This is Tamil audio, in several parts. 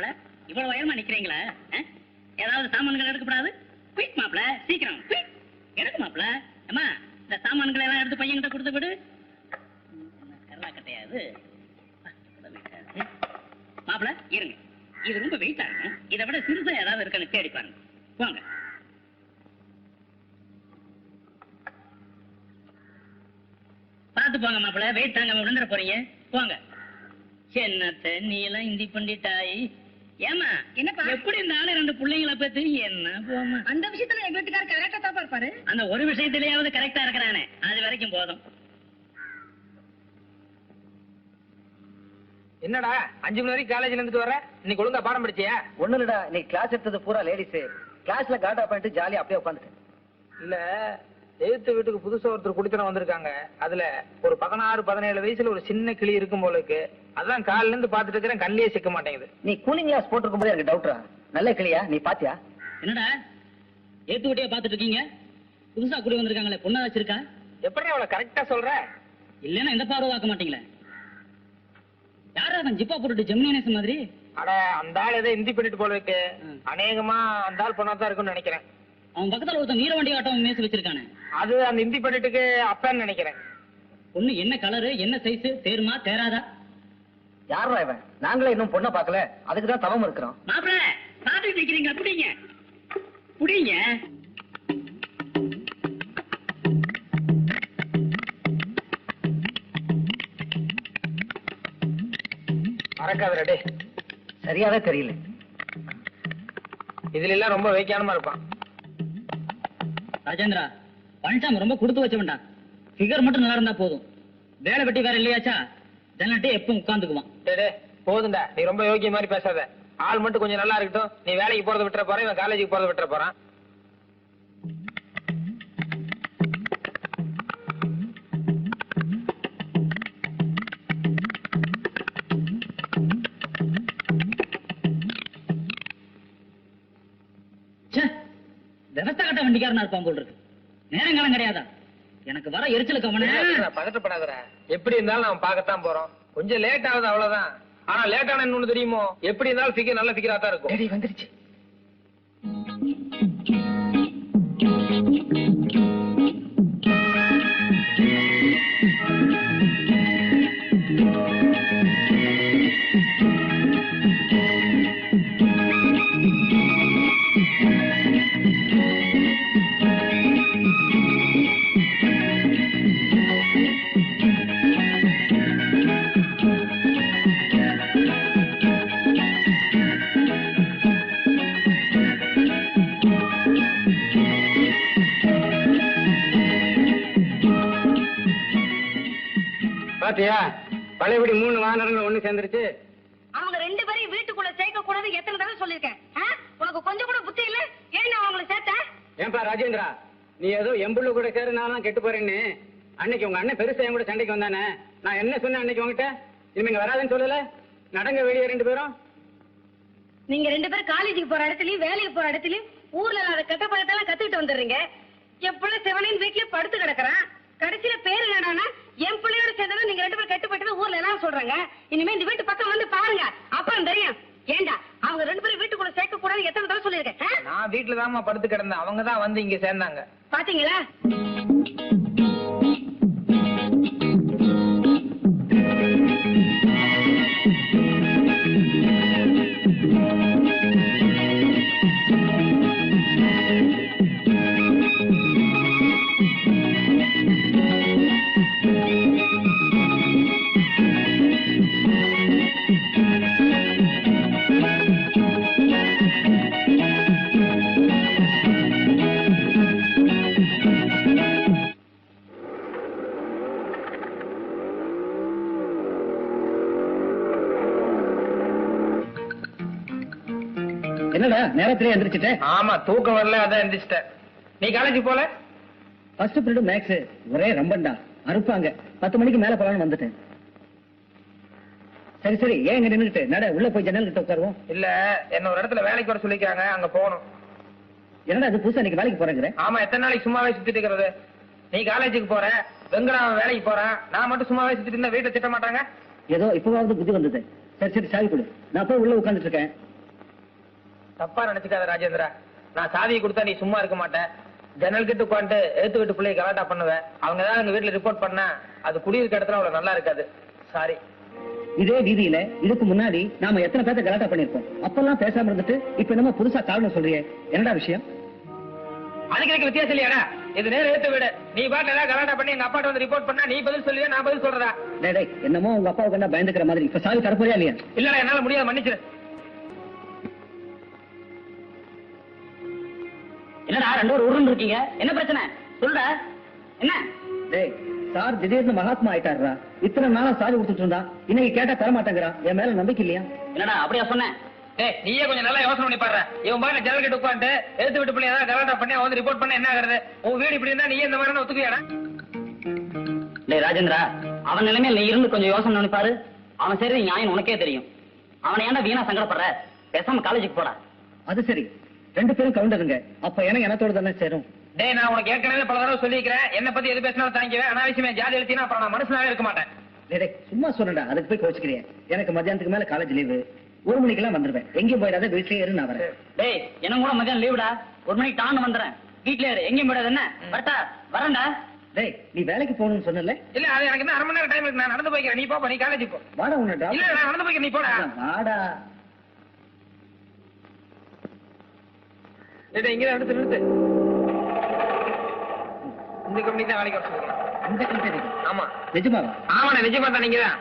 மாப்பிள இவ்வளவு உயரமா நிக்கிறீங்களா ஏதாவது சாமான்கள் எடுக்கப்படாது? குயிக் மாப்பிள சீக்கிரம் குயிக் எடுக்க மாப்பிள அம்மா இந்த சாமான்களை எல்லாம் எடுத்து பையன்கிட்ட கொடுத்து விடு கரலா கட்டையாது. மாப்பிள இருங்க. இது ரொம்ப வெயிட்டா இருக்கும். இதை விட சிறுசா ஏதாவது இருக்கான்னு தேடி பாருங்க. போங்க பார்த்து போங்க மாப்பிள வெயிட் தாங்க விழுந்துட போறீங்க. போங்க என்னத்த நீ எல்லாம் இந்தி பண்டிட்டாய் ஏமா என்னப்பா? எப்படி இந்த ஆளு ரெண்டு பிள்ளைங்களை பத்தி? என்ன போமா அந்த விஷயத்துல எங்க வீட்டுக்காரர் கரெக்டா தான் இருப்பாரு. அந்த ஒரு விஷயத்திலேயாவது கரெக்டா இருக்கிறானே. அது வரைக்கும் போதும். என்னடா அஞ்சு மணி வரைக்கும் காலேஜ்ல இருந்துட்டு வர இன்னைக்கு ஒழுங்கா பாடம் படிச்சியா? ஒண்ணு இல்லடா இன்னைக்கு கிளாஸ் எடுத்தது பூரா லேடிஸ் கிளாஸ்ல காட்டா பண்ணிட்டு ஜாலியா அப்படியே உட்காந்துட்டேன். இல்ல எழுத்து வீட்டுக்கு புதுசா ஒருத்தர் குடித்தனம் வந்திருக்காங்க. அதுல ஒரு பதினாறு பதினேழு வயசுல ஒரு சின்ன கிளி இருக்கும் போல இருக்கு. அதான் காலையில இருந்து பாத்துட்டு இருக்கிறேன் கண்ணிலே சிக்க மாட்டேங்குது. நீ கூலிங் கிளாஸ் போட்டிருக்கும் போது எனக்கு டவுட்ரா நல்ல கிளியா? நீ பாத்தியா? என்னடா? ஏத்துக்கிட்டே பாத்துட்டு இருக்கீங்க? புதுசா குடி வந்திருக்காங்களே பொண்ணா வச்சிருக்கா எப்படி அவளை கரெக்டா சொல்ற? இல்லைன்னா எந்த பார்வை பார்க்க மாட்டீங்களே? யாரா அவன்? ஜிப்பா போட்டுட்டு ஜெமினேசன் மாதிரி? அட அந்த ஆள் ஏதோ இந்தி பண்ணிட்டு போல இருக்கு. அநேகமா அந்த ஆள் பொண்ணா தான் இருக்கும்னு நினைக்கிறேன். அவன் பக்கத்துல ஒருத்தன் வீர வண்டி ஆட்டம் மேசு வச்சிருக்கானே. அது அந்த இந்தி பண்ணிட்டுக்கு அப்பன்னு நினைக்கிறேன். பொண்ணு என்ன கலரு என்ன சைஸ் தேருமா தேராதா? யாரா இவன்? நாங்களே இன்னும் பொண்ணை பார்க்கல. அதுக்கு தான் தவம் இருக்கிறோம். மாப்பிள பாத்துட்டு நிக்கிறீங்க புடிங்க புடிங்க மறக்காதடா டே சரியாவே தெரியல. இதுல எல்லாம் ரொம்ப வைக்கானமா இருப்பான். ராஜேந்திரா பழனிசாமி ரொம்ப கொடுத்து வச்சவன்டா. ஃபிகர் மட்டும் நல்லா இருந்தா போதும். வேலை வெட்டி வேற இல்லையாச்சா? ஜன்னட்டே எப்பவும் உட்காந்துக்குவான் டேய் டேய், போதும்டா. நீ ரொம்ப யோகிய மாதிரி பேசாத. ஆள் மட்டும் கொஞ்சம் நல்லா இருக்கட்டும். நீ வேலைக்கு போறத விட்டுற போறேன் இவன் காலேஜுக்கு போறத விட்டுற போறான். விவசாய கட்ட வண்டிக்காரனா இருப்பான் போல் இருக்கு. நேரங்காலம் கிடையாதா? எனக்கு வர எரிச்சலுக்கு அவனே. பதட்டப்படாதடா எப்படி இருந்தாலும் நம்ம பார்க்கத்தான் போறோம். கொஞ்சம் லேட் ஆகுது அவ்வளவுதான். ஆனா லேட் ஆன இன்னொன்னு தெரியுமோ? எப்படி இருந்தாலும் ஃபிகர் நல்ல ஃபிகரா தான் இருக்கும். வந்துருச்சு. பழையபடி மூணு வாகனங்கள் ஒண்ணு சேர்ந்துருச்சு. அவங்க ரெண்டு பேரையும் வீட்டுக்குள்ள சேர்க்க கூடாது எத்தனை தடவை சொல்லிருக்கேன்? உனக்கு கொஞ்சம் கூட புத்தி இல்ல? ஏன் நான் அவங்களை சேர்த்தேன் ஏன்பா ராஜேந்திரா நீ ஏதோ எம்புள்ள கூட சேரு நான் கெட்டு போறேன்னு. அன்னைக்கு உங்க அண்ணன் பெருசா என் கூட சண்டைக்கு வந்தானே. நான் என்ன சொன்னேன் அன்னைக்கு உங்ககிட்ட? இனிமே வராதுன்னு சொல்லல? நடங்க வெளியே ரெண்டு பேரும். நீங்க ரெண்டு பேரும் காலேஜுக்கு போற இடத்துலயும் வேலைக்கு போற இடத்துலயும் ஊர்ல இல்லாத கெட்ட பழத்தெல்லாம் கத்துக்கிட்டு வந்துடுறீங்க. என் பிள்ளை சிவனின் வீட்லயே படுத்து கிடக்குறான். கடைசியில பேரு என்னடான்னா என் பிள்ளையோட சேர்ந்தா நீங்க ரெண்டு பேரும் கெட்டு போயிட்டு ஊர்ல எல்லாம் சொல்றாங்க? இனிமே இந்த வீட்டு பக்கம் வந்து பாருங்க. அப்புறம் தெரியும். ஏண்டா அவங்க ரெண்டு பேரும் வீட்டுக்குள்ள சேர்க்க கூடாது எத்தனை தடவை சொல்லியிருக்கேன்? நான் வீட்டுல தான்மா படுத்து கிடந்தேன். அவங்க தான் வந்து இங்க சேர்ந்தாங்க. பாத்தீங்களா? என்னடா நேரத்திலே எந்திரிச்சிட்டேன். ஆமா தூக்கம் வரல அதான் எந்திரிச்சிட்டேன். நீ காலேஜுக்கு போல? ஃபர்ஸ்ட் பீரியட் மேக்ஸ் ஒரே ரம்பண்டா. அறுப்பாங்க. பத்து மணிக்கு மேல போலான்னு வந்துட்டேன். சரி சரி ஏன் இங்க நின்னுட்டு? நட உள்ள போய் ஜன்னல் கிட்ட உட்காருவோம். இல்ல என்ன ஒரு இடத்துல வேலைக்கு வர சொல்லிக்கிறாங்க அங்க போகணும். என்னடா அது புதுசா இன்னைக்கு வேலைக்கு போறேங்கிற? ஆமா எத்தனை நாளைக்கு சும்மாவே சுத்திட்டு இருக்கிறது? நீ காலேஜுக்கு போற வெங்கடாவன் வேலைக்கு போறான் நான் மட்டும் சும்மாவே சுத்திட்டு இருந்தா வீட்டை திட்ட மாட்டாங்க? ஏதோ இப்பவாவது புத்தி வந்தது. சரி சரி சாவி கொடு. நான் போய் உள்ள உட்கார்ந்துட்டு இருக்கேன். தப்பா நினைச்சுக்காத ராஜேந்திரா. நான் சாதியை கொடுத்தா நீ சும்மா இருக்க மாட்டேன் ஜன்னல் கிட்ட உட்காந்து எழுத்து வீட்டு பிள்ளைய கலாட்டா பண்ணுவேன் அவங்க தான் எங்க வீட்டுல ரிப்போர்ட் பண்ணா அது குடியிருக்க இடத்துல அவ்வளவு நல்லா இருக்காது. சாரி இதே வீதியில இதுக்கு முன்னாடி நாம எத்தனை பேர்த்த கலாட்டா பண்ணிருப்போம் அப்பெல்லாம் பேசாம இருந்துட்டு இப்ப என்னமோ புதுசா காரணம் சொல்றியே. என்னடா விஷயம்? அதுக்கு எனக்கு வித்தியாசம் இல்லையாடா? இது நேரம் எழுத்து வீடு. நீ பாட்டு ஏதாவது கலாட்டா பண்ணி எங்க அப்பாட்ட வந்து ரிப்போர்ட் பண்ணா நீ பதில் சொல்லுவே நான் பதில் சொல்றதா? டேய் டேய், என்னமோ உங்க அப்பாவுக்கு என்ன பயந்துக்கிற மாதிரி. இப்ப சாவி தரப்போறியா இல்லையா? இல்லடா என்னால முடியாது மன்னிச்சிரு. என்னடா ரெண்டு பேரும் உருண்டு இருக்கீங்க? என்ன பிரச்சனை? சொல்லுடா என்ன? டேய் சார் திடீர்னு மகாத்மா ஆயிட்டாருடா. இத்தனை நாளா சாவி கொடுத்துட்டு இருந்தா இன்னைக்கு கேட்டா தர மாட்டேங்கிறான் என் மேல நம்பிக்கை இல்லையா? என்னடா அப்படியா சொன்னேன் டேய் நீயே கொஞ்சம் நல்லா யோசனை பண்ணி பாரு இவன் பாருங்க ஜன்னல் கிட்ட உட்காந்து எழுத்து வீட்டு பிள்ளை ஏதாவது கலாட்டா பண்ணி வந்து ரிப்போர்ட் பண்ண என்ன ஆகுறது? உன் வீடு இப்படி இருந்தா நீ இந்த மாதிரி ஒத்துக்குவியாடா டேய் ராஜேந்திரா அவன் நிலைமையில நீ இருந்து கொஞ்சம் யோசனை பண்ணி பாரு. அவன் சரி நியாயம் உனக்கே தெரியும். அவனை ஏன்டா வீணா சங்கடப்படுற? பேசாம காலேஜுக்கு போடா. அது சரி. ரெண்டு பேரும் கவுண்டருங்க அப்ப எனக்கு எனத்தோட தானே சேரும். டேய் நான் உனக்கு ஏற்கனவே பல தடவை சொல்லிக்கிறேன் என்ன பத்தி எது பேசினாலும் தாங்கிக்குவேன் அனாவசியமே ஜாதி எழுத்தினா அப்புறம் நான் மனுஷனாவே இருக்க மாட்டேன். டேய், டேய் சும்மா சொல்றேன்டா அதுக்கு போய் கோச்சுக்கிறேன் எனக்கு மத்தியானத்துக்கு மேல காலேஜ் லீவு ஒரு மணிக்கெல்லாம் வந்துருவேன். எங்கேயும் போயிடாத வீட்லயே இரு நான் வரேன். டேய் எனக்கு கூட மதியம் லீவுடா ஒரு மணிக்கு டான்னு வந்துறேன் வீட்ல இரு. எங்கேயும் போயிடாது என்ன? வரட்டா. வரேன்டா. டேய் நீ வேலைக்கு போகணும்னு சொன்னல இல்ல அது எனக்கு இன்னும் அரை மணி நேரம் டைம் இருக்கு. நான் நடந்து போய்க்கிறேன். நீ போப்பா நீ காலேஜ் போ. வாடா உன்னை drop இல்ல நான் நடந்து போய்க்கிறேன். நீ போடா. வாடா. இங்கதான் எடுத்து நிறுத்து. இந்த கம்பெனி தான் வேலைக்கு வர சொல்லுங்க. இந்த கம்பெனி? ஆமா. நிஜமாவா? ஆமாண்ணே நிஜமா தான் நீங்க தான்.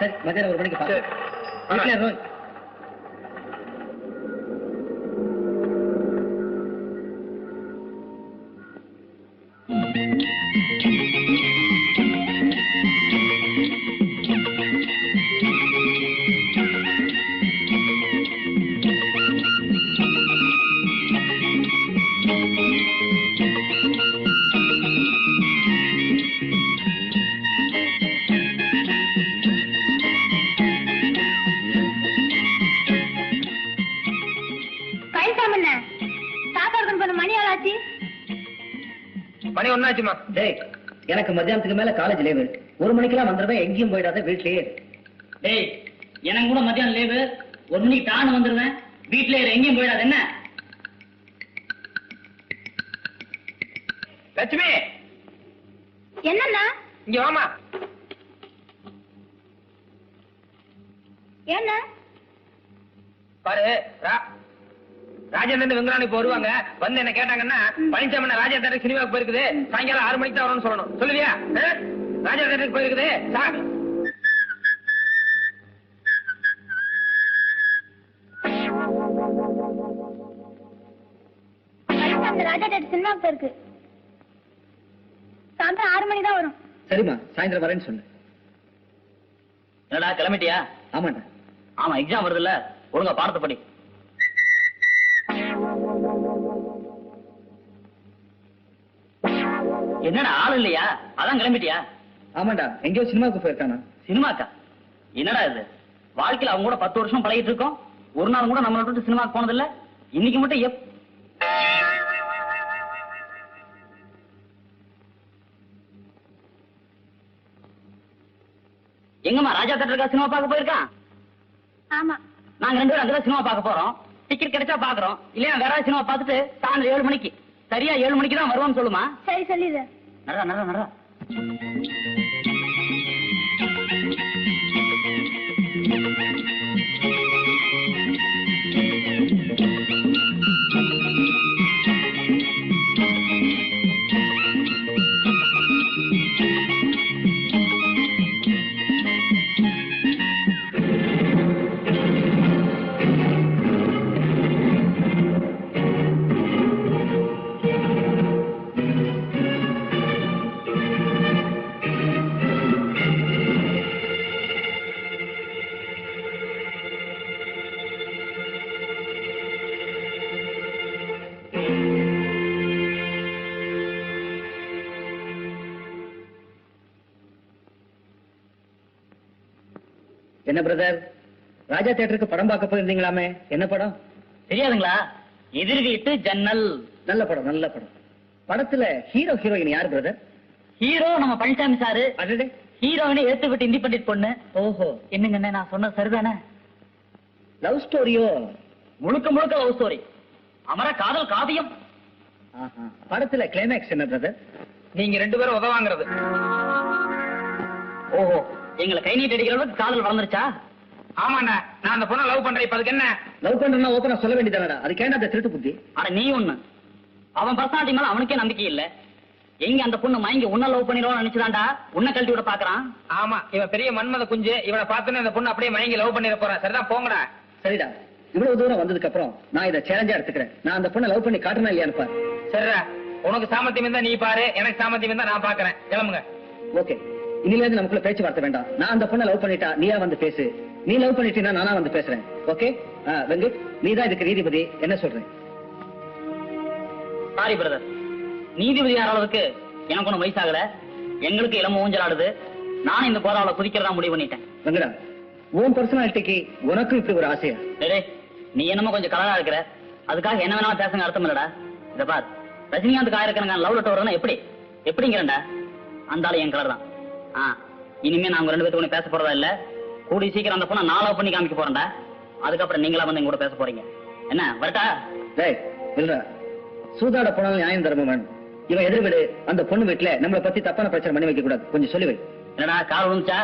சரி மத்தியானம் ஒரு மணிக்கு சரி. மணி ஒன்னாச்சுமா? டேய் எனக்கு மத்தியானத்துக்கு மேல காலேஜ் லீவு ஒரு மணிக்கெல்லாம் வந்துருவேன் எங்கேயும் போயிடாத வீட்லயே. டேய் எனக்கு கூட மதியம் லீவு ஒரு மணிக்கு டான்னு வந்துருவேன் வீட்ல இரு எங்கேயும் போயிடாது என்ன? லட்சுமி! என்னண்ணா? இங்க வாமா. என்ன பாரு ரா- ராஜேந்திரன் வெங்கடான் இப்ப வருவாங்க. வந்து என்ன கேட்டாங்கன்னா பழனிசாமி ராஜேந்திரன் சினிமாவுக்கு போயிருக்குது. சாயங்காலம் ஆறு மணிக்கு தான் வரணும்னு சொல்லணும். சொல்லுவியா? ராஜேந்திரனுக்கு போயிருக்குது. சார். சாயந்தரம் ஆறு மணி தான் வரும். சரிம்மா சாயந்தரம் வரேன்னு சொன்னேன். என்னடா கிளம்பிட்டியா? ஆமாண்டா ஆமா எக்ஸாம் வருதுல்ல. ஒழுங்கா பாடத்தை படி. என்னடா ஆள் இல்லையா? அதான் கிளம்பிட்டியா? ஆமாண்டா எங்கேயோ சினிமாவுக்கு போயிருக்கானா? சினிமாக்கா? என்னடா இது? வாழ்க்கையில அவங்க கூட பத்து வருஷம் பழகிட்டு இருக்கோம். ஒரு நாள் கூட நம்மளை விட்டு சினிமாக்கு போனதில்ல. இன்னைக்கு மட்டும் எப் எங்கம்மா ராஜா தேட்டருக்கா சினிமா பார்க்க போயிருக்கான்? ஆமா. நாங்க ரெண்டு பேரும் அங்கதான் சினிமா பார்க்க போறோம். டிக்கெட் கிடைச்சா பாக்குறோம் இல்லையா வேற ஏதாவது சினிமா பார்த்துட்டு சாயந்தரம் ஏழு மணிக்கு. சரியா ஏழு மணிக்கு தான் வருவோம்னு சொல்லுமா? சரி சொல்லிடு. நடா நடா நடா என்ன பிரதர் ராஜா தியேட்டருக்கு படம் பார்க்க போயிருந்தீங்களாமே? என்ன படம்? தெரியாதுங்களா? எதிர் வீட்டு ஜன்னல். நல்ல படம் நல்ல படம். படத்துல ஹீரோ ஹீரோயின் யார் பிரதர் ஹீரோ நம்ம பழனிசாமி சாரு. அடடே. ஹீரோயினை ஏத்து விட்டு இண்டிபெண்டன்ட் பொண்ணு. ஓஹோ. என்னங்கண்ணே நான் சொன்னது சரிதானே? லவ் ஸ்டோரியோ முழுக்க முழுக்க லவ் ஸ்டோரி அமர காதல் காவியம். படத்துல கிளைமேக்ஸ் என்ன பிரதர் நீங்க ரெண்டு பேரும் உதவாங்கிறது ஓஹோ. எங்களை கை நீட்டி அடிக்கிற அளவுக்கு காதல் வளர்ந்துருச்சா? ஆமாண்ணா நான் அந்த பொண்ணை லவ் பண்றேன். இப்ப அதுக்கு என்ன? லவ் பண்றேன்னா ஓப்பனா சொல்ல வேண்டியதானடா அது கேண்டா அந்த திருட்டு புத்தி? அட நீ ஒண்ணு. அவன் பர்சனாலிட்டி மேல அவனுக்கே நம்பிக்கை இல்ல. எங்க அந்த பொண்ணு மயங்கி உன்ன லவ் பண்ணிடுவோம் நினைச்சுதான்டா? உன்னை கழட்டி விட பாக்குறான்? ஆமா இவன் பெரிய மன்மத குஞ்சு. இவனை பார்த்தோன்னே அந்த பொண்ணு அப்படியே மயங்கி லவ் பண்ணிட போறான் சரிதான் போங்கடா. சரிடா. இவ்வளவு தூரம் வந்ததுக்கு அப்புறம் நான் இதை சேலஞ்சா எடுத்துக்கிறேன். நான் அந்த பொண்ணை லவ் பண்ணி காட்டுனா இல்லையான்னு பாரு. சரிடா. உனக்கு சாமர்த்தியம் இருந்தா நீ பாரு. எனக்கு சாமர்த்தியம் இருந்தா நான் பாக்குறேன். கிளம்புங்க. ஓகே இனில இருந்து நமக்குள்ள பேச்சுவார்த்தை வேண்டாம். நான் அந்த பொண்ணை லவ் பண்ணிட்டா நீயா வந்து பேசு. நீ லவ் பண்ணிட்டீனா நானா வந்து பேசுறேன். ஓகே வெங்கட் நீ தான் இதுக்கு நீதிபதி. என்ன சொல்றேன்? சாரி பிரதர் நீதிபதி அளவுக்கு? எனக்கு ஒண்ணும் வயசாகல எங்களுக்கு இளம ஊஞ்சல் ஆடுது நானும் இந்த கோதாவில குதிக்கிறதா முடிவு பண்ணிட்டேன். வெங்கடா உன் பர்சனாலிட்டிக்கு உனக்கும் இப்படி ஒரு ஆசையா? டேய், டேய், நீ என்னமோ கொஞ்சம் கலரா இருக்கிற. அதுக்காக என்ன வேணாலும் பேசுங்க அர்த்தம் இல்லடா. இத பார். ரஜினிகாந்த் ஆயிருக்கிறங்க லவ் லெட்டர் வரணும் எப்படி? எப்படிங்கிறண்டா அந்த ஆளு என் கலர் தான். இனிமே நாங்க ரெண்டு பேத்துக்கு பேச போறதா இல்ல. கூடி சீக்கிரம் அந்த பொண்ணை நான் லவ் பண்ணி காமிக்க போறேன்டா. அதுக்கப்புறம் நீங்களா வந்து எங்க கூட பேச போறீங்க. என்ன வரட்டா? டேய் இல்லடா சூதாட போனாலும் நியாயம் தர்மம் வேணும். இவன் எதிர் வீடு அந்த பொண்ணு வீட்டுல நம்மளை பத்தி தப்பான பிரச்சனை பண்ணி வைக்க கூடாது கொஞ்சம் சொல்லி வை. என்னடா கால் விழுந்துச்சா?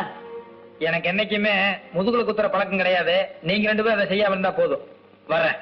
எனக்கு என்னைக்குமே முதுகுல குத்துற பழக்கம் கிடையாது. நீங்க ரெண்டு பேரும் அதை செய்யாம இருந்தா போதும். வர்றேன்